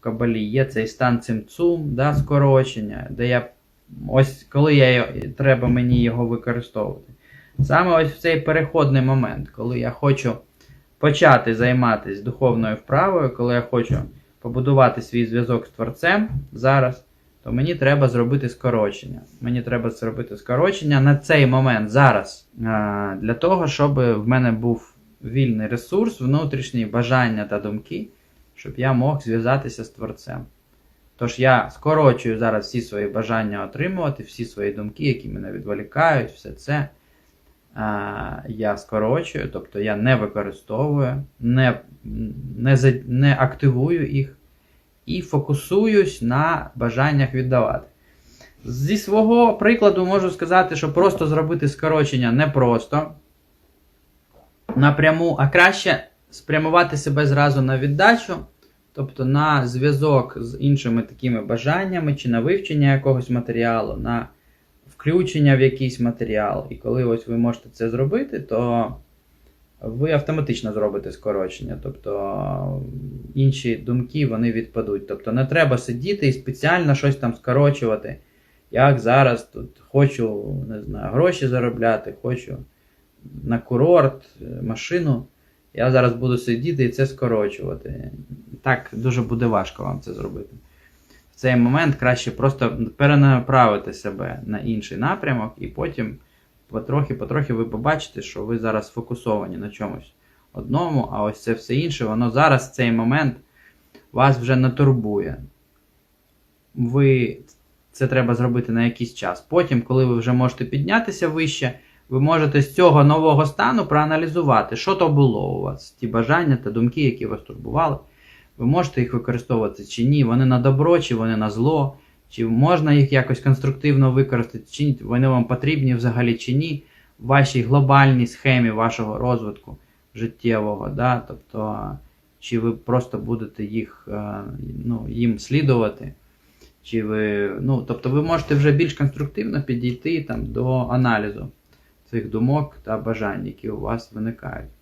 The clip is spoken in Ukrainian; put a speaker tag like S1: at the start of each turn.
S1: Кабалі є цей стан цимцум, да, скорочення, де я ось коли я, треба мені його використовувати. Саме ось в цей переходний момент, коли я хочу почати займатися духовною вправою, коли я хочу побудувати свій зв'язок з Творцем зараз, то мені треба зробити скорочення. Мені треба зробити скорочення на цей момент зараз, для того, щоб в мене був вільний ресурс, внутрішні бажання та думки, щоб я мог зв'язатися з Творцем. Тож я скорочую зараз всі свої бажання отримувати, всі свої думки, які мене відволікають, все це я скорочую, тобто я не використовую, не, не, за- не активую їх і фокусуюсь на бажаннях віддавати. Зі свого прикладу можу сказати, що просто зробити скорочення непросто напряму, а краще спрямувати себе зразу на віддачу, тобто на зв'язок з іншими такими бажаннями, чи на вивчення якогось матеріалу, на включення в якийсь матеріал. І коли ось ви можете це зробити, то ви автоматично зробите скорочення. Тобто інші думки вони відпадуть. Тобто не треба сидіти і спеціально щось там скорочувати. Як зараз тут хочу не знаю, гроші заробляти, хочу на курорт, е, машину. Я зараз буду сидіти і це скорочувати. Так дуже буде важко вам це зробити. В цей момент краще просто перенаправити себе на інший напрямок, і потім потрохи-потрохи ви побачите, що ви зараз сфокусовані на чомусь одному, а ось це все інше, воно зараз в цей момент вас вже не турбує. Ви це треба зробити на якийсь час. Потім, коли ви вже можете піднятися вище, ви можете з цього нового стану проаналізувати, що то було у вас, ті бажання та думки, які вас турбували. Ви можете їх використовувати чи ні, вони на добро, чи вони на зло, чи можна їх якось конструктивно використати, чи ні, вони вам потрібні взагалі чи ні, в вашій глобальній схемі вашого розвитку життєвого. Да? Тобто, чи ви просто будете їх, е, ну, їм слідувати. Чи ви, ну, тобто ви можете вже більш конструктивно підійти там, до аналізу цих думок та бажань, які у вас виникають.